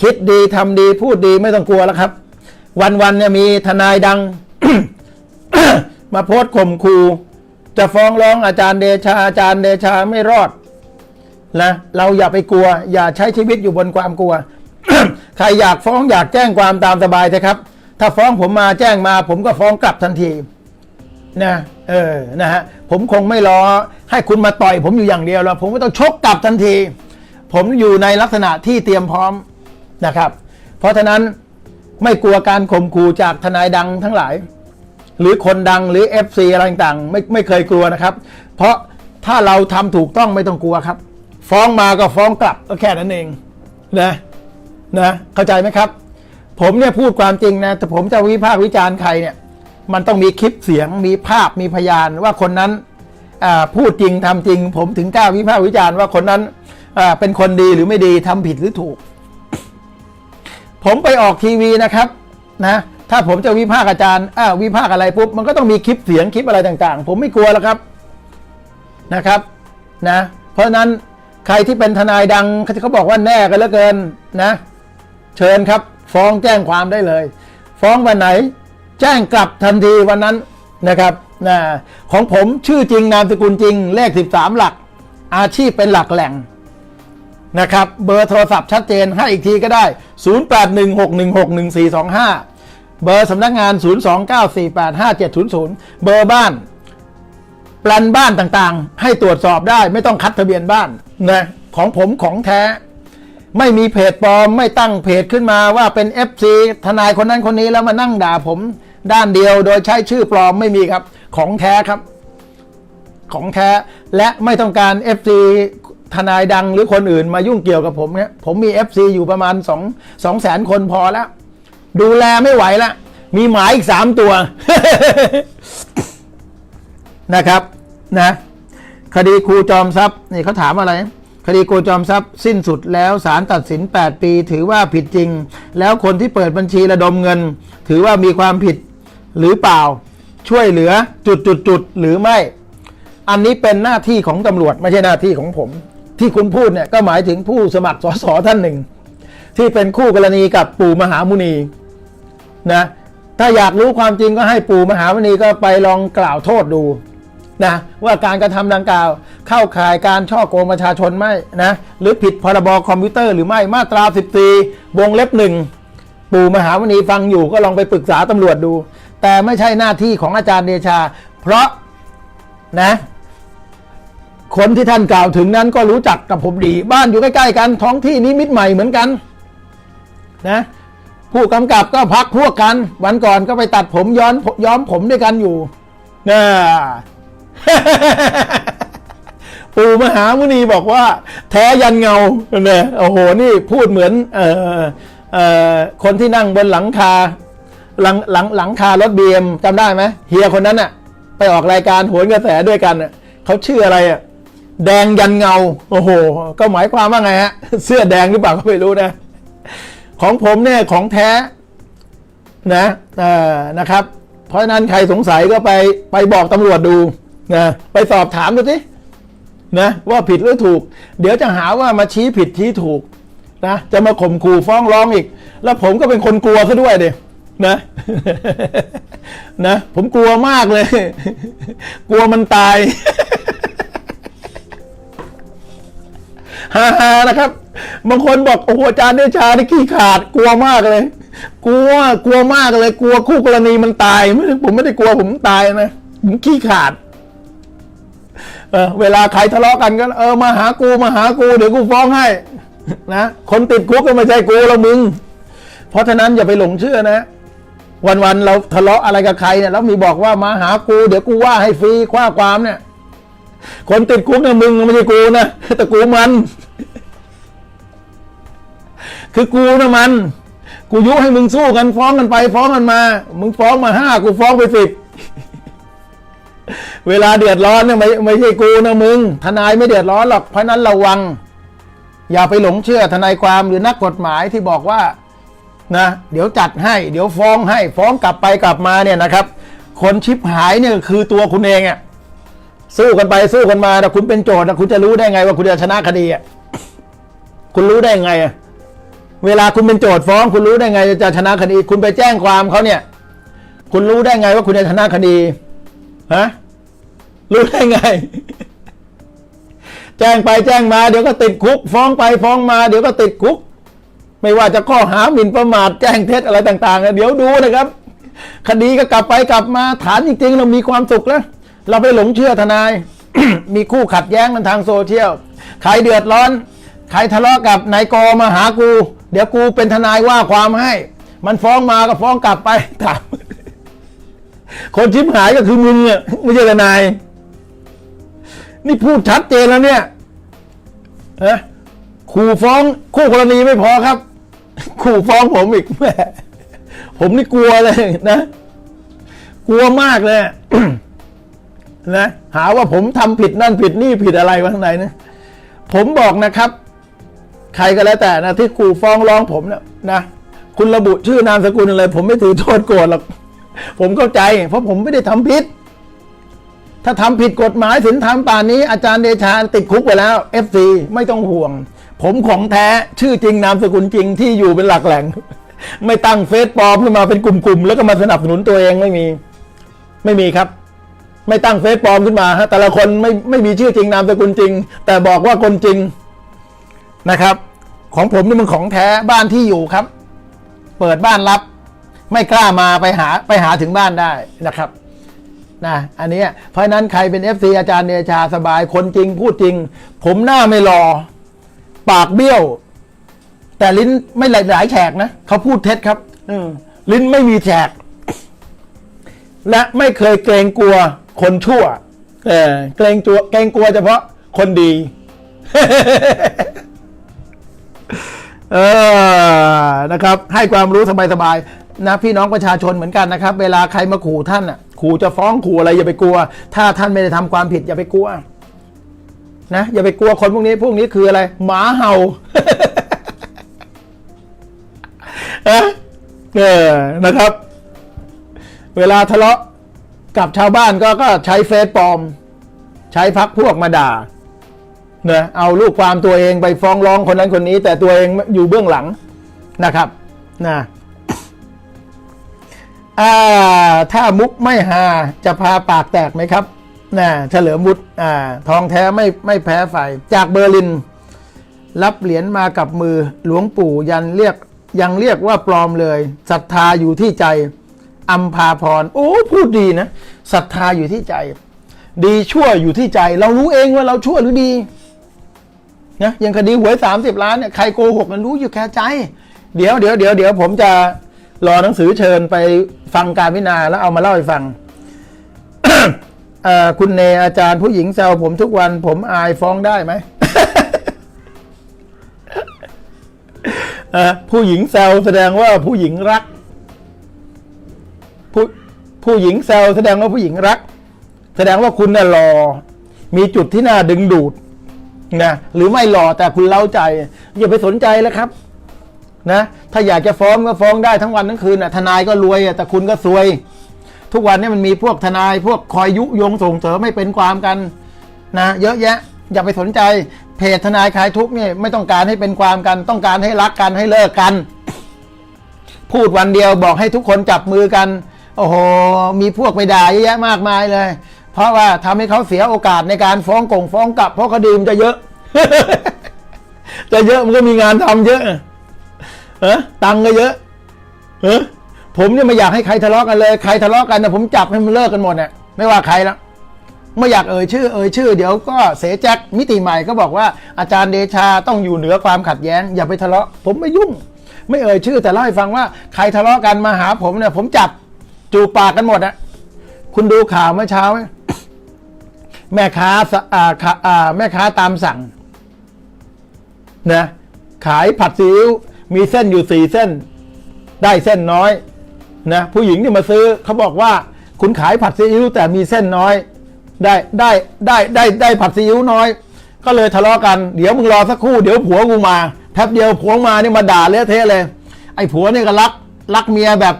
คิดดีทำดีพูดดีไม่ต้องกลัวแล้วครับ วันๆเนี่ยมีทนายดัง มาโพสต์ข่มขู่จะฟ้องร้องอาจารย์เดชาอาจารย์เดชาไม่รอดนะเราอย่าไปกลัว อย่าใช้ชีวิตอยู่บนความกลัว ใครอยากฟ้องอยากแจ้งความตามสบายเถอะครับ ถ้าฟ้องผมมาแจ้งมา ผมก็ฟ้องกลับทันทีนะเออนะฮะผมคงไม่รอให้คุณมาต่อย ผมอยู่อย่างเดียวแล้วผมก็ต้องชกกลับทันที ผมอยู่ในลักษณะที่เตรียมพร้อม นะครับ เพราะฉะนั้นไม่กลัวการข่มขู่จากทนายดังทั้งหลาย หรือคนดังหรือ FC อะไรต่างๆไม่ไม่เคยกลัวนะครับ เพราะถ้าเราทำถูกต้องไม่ต้องกลัวครับ ฟ้องมาก็ฟ้องกลับก็แค่นั้นเองนะนะเข้าใจไหมครับ ผมเนี่ยพูดความจริงนะแต่ผมจะวิพากษ์วิจารณ์ใครเนี่ย มันต้องมีคลิปเสียงมีภาพมีพยานว่าคนนั้นพูดจริงทำจริง ผมถึงกล้าวิพากษ์วิจารณ์ว่าคนนั้นเป็นคนดีหรือไม่ดีทำผิดหรือถูก ผมไปออกทีวีนะครับนะถ้าผมจะวิพากษ์อาจารย์อ้าววิพากษ์อะไรปุ๊บมันก็ต้องมีคลิปเสียงคลิปอะไรต่างๆ ผมไม่กลัวแล้วครับนะครับนะเพราะฉะนั้นใครที่เป็นทนายดังเขาบอกว่าแน่กันเหลือเกินนะ เชิญครับ ฟ้องแจ้งความได้เลย ฟ้องวันไหน แจ้งกลับทันทีวันนั้นนะครับนะของผมชื่อจริงนามสกุลจริง เลข 13 หลัก อาชีพเป็นหลักแหล่ง นะครับ เบอร์โทรศัพท์ชัดเจนให้อีกทีก็ได้ 0816161425 เบอร์สำนักงาน 029485700 เบอร์บ้านแปลนบ้านต่างๆ ให้ตรวจสอบได้ไม่ต้องคัดทะเบียนบ้านนะของผมของแท้ ไม่มีเพจปลอมไม่ตั้งเพจขึ้นมาว่าเป็น FC ทนายคนนั้นคนนี้แล้วมานั่งด่าผมด้านเดียวโดยใช้ชื่อปลอมไม่มีครับ ของแท้ครับ ของแท้และไม่ต้องการ FC ทนายดังหรือคนอื่นมายุ่งเกี่ยวกับผมเนี่ยผมมี FC อยู่ประมาณ2 2แสนคนพอแล้ว ดูแลไม่ไหวแล้ว มีหมายอีก3ตัวนะครับนะคดีครูจอมทรัพย์นี่เขาถามอะไร คดีครูจอมทรัพย์สิ้นสุดแล้วศาลตัดสิน 8 ปี ถือว่าผิดจริง แล้วคนที่เปิดบัญชีระดมเงิน ถือว่ามีความผิดหรือเปล่า ช่วยเหลือจุดจุดจุดหรือไม่ อันนี้เป็นหน้าที่ของตำรวจไม่ใช่หน้าที่ของผม ที่คุณพูดเนี่ยก็หมายถึงผู้สมัครสสท่านหนึ่ง ที่เป็นคู่กรณีกับปู่มหามุนีนะถ้าอยากรู้ความจริงก็ให้ปู่มหามุนีก็ไปลองกล่าวโทษดูนะว่าการกระทำดังกล่าว เข้าข่ายการช่อโกงประชาชนไหมนะหรือผิดพรบคอมพิวเตอร์หรือไม่มาตรา 14 วงเล็บหนึ่งปู่มหาวณีฟังอยู่ก็ลองไปปรึกษาตำรวจดู แต่ไม่ใช่หน้าที่ของอาจารย์เดชา เพราะนะ คนที่ท่านกล่าวถึงนั้นก็รู้จักกับผมดี บ้านอยู่ใกล้ๆกันท้องที่นี้มิตรใหม่เหมือนกันนะผู้กำกับก็พักพวกกัน วันก่อนก็ไปตัดผมย้อนย้อมผมด้วยกันอยู่นะปู่มหามุนีบอกว่า แท้ยันเงาเนี่ยโอ้โหนี่พูดเหมือนเออเออคนที่นั่งบนหลังคา หลังหลังหลังคารถบีเอ็มจำได้ไหมเฮียคนนั้นน่ะไปออกรายการโหนกระแสด้วยกันเขาชื่ออะไรอะ แดงยันเงา โอ้โห ก็หมายความว่าไงฮะ เสื้อแดงหรือเปล่าก็ไม่รู้นะ ของผมเนี่ยของแท้นะอ่อนะครับ เพราะฉะนั้นใครสงสัยก็ไปไปบอกตำรวจดูนะไปสอบถามดูสินะว่าผิดหรือถูก เดี๋ยวจะหาว่ามาชี้ผิดชี้ถูกนะจะมาข่มขู่ฟ้องร้องอีก แล้วผมก็เป็นคนกลัวซะด้วยเดยนะนะ ผมกลัวมากเลย กลัวมันตาย ฮ่าฮานะครับ บางคนบอกโอ้โหอาจารย์เดชานี่ขี้ขาดกลัวมากเลย กลัวกลัวมากเลย กลัวคู่กรณีมันตายไม่ผมไม่ได้กลัวผมตายนะผมขี้ขาดเออเวลาใครทะเลาะกันก็เออมาหากูมาหากูเดี๋ยวกูฟ้องให้นะคนติดคุกก็ไม่ใช่กูแล้วมึง เพราะฉะนั้นอย่าไปหลงเชื่อนะ วันๆเราทะเลาะอะไรกับใครเนี่ยแล้วมีบอกว่ามาหากูเดี๋ยวกูว่าให้ฟรีคว้าความเนี่ย คนติดคุกเนี่ยมึงไม่ใช่กูนะแต่กูมัน คือกูนะมัน กูยุให้มึงสู้กันฟ้องกันไป ฟ้องกันมา มึงฟ้องมาห้ากูฟ้องไปสิบเวลาเดือดร้อนเนี่ยไม่ไม่ใช่กูนะมึง ทนายไม่เดือดร้อนหรอกเพราะฉะนั้นระวัง อย่าไปหลงเชื่อทนายความหรือนักกฎหมายที่บอกว่านะเดี๋ยวจัดให้ เดี๋ยวฟ้องให้ ฟ้องกลับไปกลับมาเนี่ยนะครับ คนชิปหายเนี่ยคือตัวคุณเองอะ สู้กันไปสู้กันมาแต่คุณเป็นโจทย์นะคุณจะรู้ได้ไงว่าคุณจะชนะคดีอะคุณรู้ได้ไงอะเวลาคุณเป็นโจทย์ฟ้อง คุณรู้ได้ไงจะชนะคดี คุณไปแจ้งความเขาเนี่ย คุณรู้ได้ไงว่าคุณจะชนะคดีฮะรู้ได้ไง แจ้งไปแจ้งมาเดี๋ยวก็ติดคุก ฟ้องไปฟ้องมาเดี๋ยวก็ติดคุก ไม่ว่าจะข้อหาหมิ่นประมาทแจ้งเท็จอะไรต่างๆเดี๋ยวดูนะครับ คดีก็กลับไปกลับมาฐานจริงๆ เรามีความสุขแล้ว เราไปหลงเชื่อทนาย มีคู่ขัดแย้งกันทางโซเชียลใครเดือดร้อนใครทะเลาะกับนายกอมาหากู เดี๋ยวกูเป็นทนายว่าความให้ มันฟ้องมาก็ฟ้องกลับไปถามคนชิบหายก็คือมึงอะไม่ใช่ทนาย นี่พูดชัดเจนแล้วเนี่ยฮะขู่ฟ้องคู่กรณีไม่พอครับ ขู่ฟ้องผมอีกแหมผมนี่กลัวเลยนะ กลัวมากเลย นะหาว่าผมทำผิดนั่นผิดนี่ผิดอะไรวะข้างในนะผมบอกนะครับ ใครก็แล้วแต่นะที่ขู่ฟ้องร้องผมเนะนะคุณระบุชื่อนามสกุลอะไร ผมไม่ถือโทษโกรธหรอกผมเข้าใจ เพราะผมไม่ได้ทำผิด ถ้าทำผิดกฎหมายสินธรรมป่านนี้อาจารย์เดชาติดคุกไปแล้ว FC ไม่ต้องห่วง ผมของแท้ชื่อจริงนามสกุลจริงที่อยู่เป็นหลักแหล่ง ไม่ตั้งเฟซปลอมขึ้นมาเป็นกลุ่มๆแล้วก็มาสนับสนุนตัวเองไม่มี ไม่มีครับ ไม่ตั้งเฟซปลอมขึ้นมาฮะแต่ละคนไม่ไม่มีชื่อจริงนามสกุลจริง แต่บอกว่าคนจริงนะครับ ของผมนี่มันของแท้บ้านที่อยู่ครับ เปิดบ้านรับ ไม่กล้ามาไปหาไปหาถึงบ้านได้นะครับนะอันเนี้ยเพราะฉะนั้นใครเป็น FC อาจารย์เดชาสบายคนจริงพูดจริง ผมหน้าไม่รอ ปากเบี้ยว แต่ลิ้นไม่หลายหลายแฉกนะเขาพูดเท็จครับอืมลิ้นไม่มีแฉกและไม่เคยเกรงกลัว คนชั่ว เออเกรงตัวเกรงกลัวเฉพาะคนดี เออนะครับ ให้ความรู้สบายๆนะพี่น้องประชาชนเหมือนกันนะครับ เวลาใครมาขู่ท่านอะ ขู่จะฟ้องขู่อะไรอย่าไปกลัว ถ้าท่านไม่ได้ทำความผิดอย่าไปกลัว นะอย่าไปกลัวคนพวกนี้ พวกนี้คืออะไร หมาเห่าเออเออนะครับ เวลาทะเลาะ กับชาวบ้านก็ก็ใช้เฟซปลอม ใช้พักพวกมาด่าเนะเอาลูกความตัวเองไปฟ้องร้องคนนั้นคนนี้ แต่ตัวเองอยู่เบื้องหลังนะครับนะอ่าถ้ามุกไม่หาจะพาปากแตกไหมครับนะเฉลิมวุฒิอ่าทองแท้ไม่ไม่แพ้ไฟจากเบอร์ลิน รับเหรียญมากับมือหลวงปู่ยันเรียกยังเรียกว่าปลอมเลยศรัทธาอยู่ที่ใจ อัมพาพร โอ้ พูดดีนะศรัทธาอยู่ที่ใจ ดีชั่วอยู่ที่ใจ เรารู้เองว่าเราชั่วหรือดีนะอย่างคดีหวยสามสิบล้านเนี่ยใครโกหกมันรู้อยู่แค่ใจ เดี๋ยวเดี๋ยวเดี๋ยวเดี๋ยวผมจะรอหนังสือเชิญไปฟังการพิจารณาแล้วเอามาเล่าให้ฟังคุณเนอาจารย์ผู้หญิงแซวผมทุกวัน ผมอายฟ้องได้ไหมผู้หญิงแซวแสดงว่าผู้หญิงรัก ผู้หญิงแซวแสดงว่าผู้หญิงรัก แสดงว่าคุณน่ะหล่อมีจุดที่น่าดึงดูดนะหรือไม่หล่อแต่คุณเล่าใจ อย่าไปสนใจแล้วครับ นะ ถ้าอยากจะฟ้องก็ฟ้องได้ทั้งวันทั้งคืนนะทนายก็รวยแต่คุณก็ซวย ทุกวันนี้มันมีพวกทนายพวกคอยยุยงส่งเสริมไม่เป็นความกัน นะ เยอะแยะ อย่าไปสนใจ เพจทนายคลายทุกเนี่ยไม่ต้องการให้เป็นความกัน ต้องการให้รักกันให้เลิกกัน พูดวันเดียวบอกให้ทุกคนจับมือกัน โอ้โห มีพวกไปด่าเยอะแยะมากมายเลย เพราะว่าทำให้เขาเสียโอกาสในการฟ้องกงฟ้องกลับ เพราะคดีมันจะเยอะ จะเยอะมันก็มีงานทำเยอะเออตังค์ก็เยอะเออผมเนี่ยไม่อยากให้ใครทะเลาะกันเลย ใครทะเลาะกันนะผมจับให้มันเลิกกันหมดเนี่ยไม่ว่าใครละไม่อยากเอ่ยชื่อเอ่ยชื่อเดี๋ยวก็เสแจ็คมิติใหม่ก็บอกว่าอาจารย์เดชาต้องอยู่เหนือความขัดแย้ง อย่าไปทะเลาะ ผมไม่ยุ่ง ไม่เอ่ยชื่อแต่เล่าให้ฟังว่าใครทะเลาะกันมาหาผมเนี่ยผมจับ จูปากกันหมดอะคุณดูข่าวเมื่อเช้าไหมแม่ค้าอ่าขาอ่าแม่ค้าตามสั่งนะขายผัดซีอิ๊วมีเส้นอยู่สี่เส้น ได้เส้นน้อยนะผู้หญิงที่มาซื้อเขาบอกว่า คุณขายผัดซีอิ๊วแต่มีเส้นน้อย ได้ได้ได้ได้ได้ผัดซีอิ๊วน้อย ก็เลยทะเลาะกันเดี๋ยวมึงรอสักครู่เดี๋ยวผัวกูมาแป๊บเดียวผัวมานี่มาด่าเละเทะเลย ไอ้ผัวนี่ก็รักรักเมียแบบ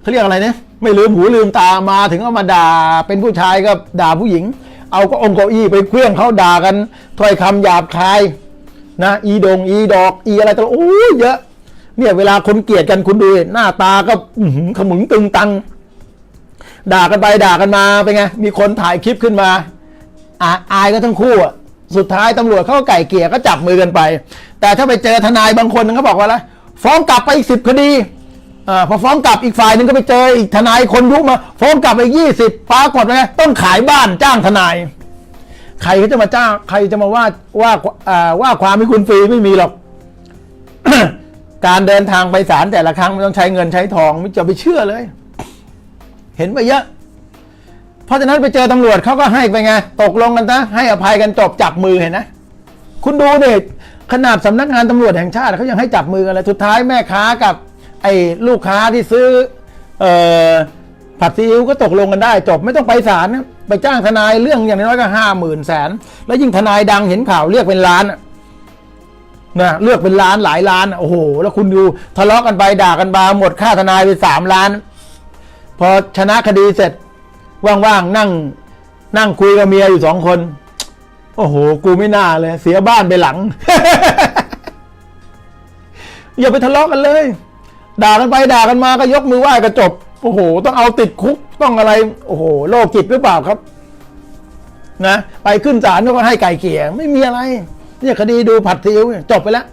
เขาเรียกอะไรเนี่ย ไม่ลืมหูลืมตามาถึงเอามาด่า เป็นผู้ชายก็ด่าผู้หญิง เอาก็องค์เก้าอี้ไปเคลื่องเขาด่ากันถ้อยคำหยาบคายนะอีดงอีดอกอีอะไรต่างโอ้ยเยอะ เนี่ยเวลาคนเกลียดกันคุณดูหน้าตาก็ขมึงตึงตัง ด่ากันไปด่ากันมาเป็นไงมีคนถ่ายคลิปขึ้นมาอาอายก็ทั้งคู่อะสุดท้ายตำรวจเขาไก่เกลี่ยก็จับมือกันไป แต่ถ้าไปเจอทนายบางคนเขาบอกว่าอะไรฟ้องกลับไปอีกสิบคดี อพอฟ้องกลับอีกฝ่ายหนึ่งก็ไปเจออีกทนายคนยุมา ฟ้องกลับไปยี่สิบปรากฏว่าไงต้องขายบ้านจ้างทนาย ใครเขาจะมาจ้าง ใครจะมาว่าว่าว่าความให้คุณฟรีไม่มีหรอก การเดินทางไปศาลแต่ละครั้งมันต้องใช้เงินใช้ทองไม่จะไปเชื่อเลย เห็นไปเยอะ เพราะฉะนั้นไปเจอตำรวจเขาก็ให้ไปไงตกลงกันนะให้อภัยกันจบจับมือเห็นนะคุณดูเด็กขนาดสำนักงานตำรวจแห่งชาติเขายังให้จับมือกันเลยสุดท้ายแม่ค้ากับ ไอ้ลูกค้าที่ซื้ออผัดซีอิ๊วก็ตกลงกันได้จบไม่ต้องไปศาลไปจ้างทนายเรื่องอย่างน้อยก็ห้าหมื่นแสนแล้วยิ่งทนายดังเห็นข่าวเรียกเป็นล้านนะเลือกเป็นล้านหลายล้านโอ้โห แล้วคุณดูทะเลาะกันไปด่ากันมาหมดค่าทนายไปสามล้าน พอชนะคดีเสร็จ ว่างๆนั่ง นั่งคุยกับเมียอยู่สองคน โอ้โห กูไม่น่าเลย เสียบ้านไปหลัง อย่าไปทะเลาะกันเลย ด่ากันไปด่ากันมาก็ยกมือไหว้ก็จบโอ้โห ต้องเอาติดคุกต้องอะไร โอ้โหโรคจิตหรือเปล่าครับ นะ ไปขึ้นศาลก็ให้ไก่เกลี่ยไม่มีอะไร เนี่ยคดีดูผัดซีอิ๊วจบไปแล้ว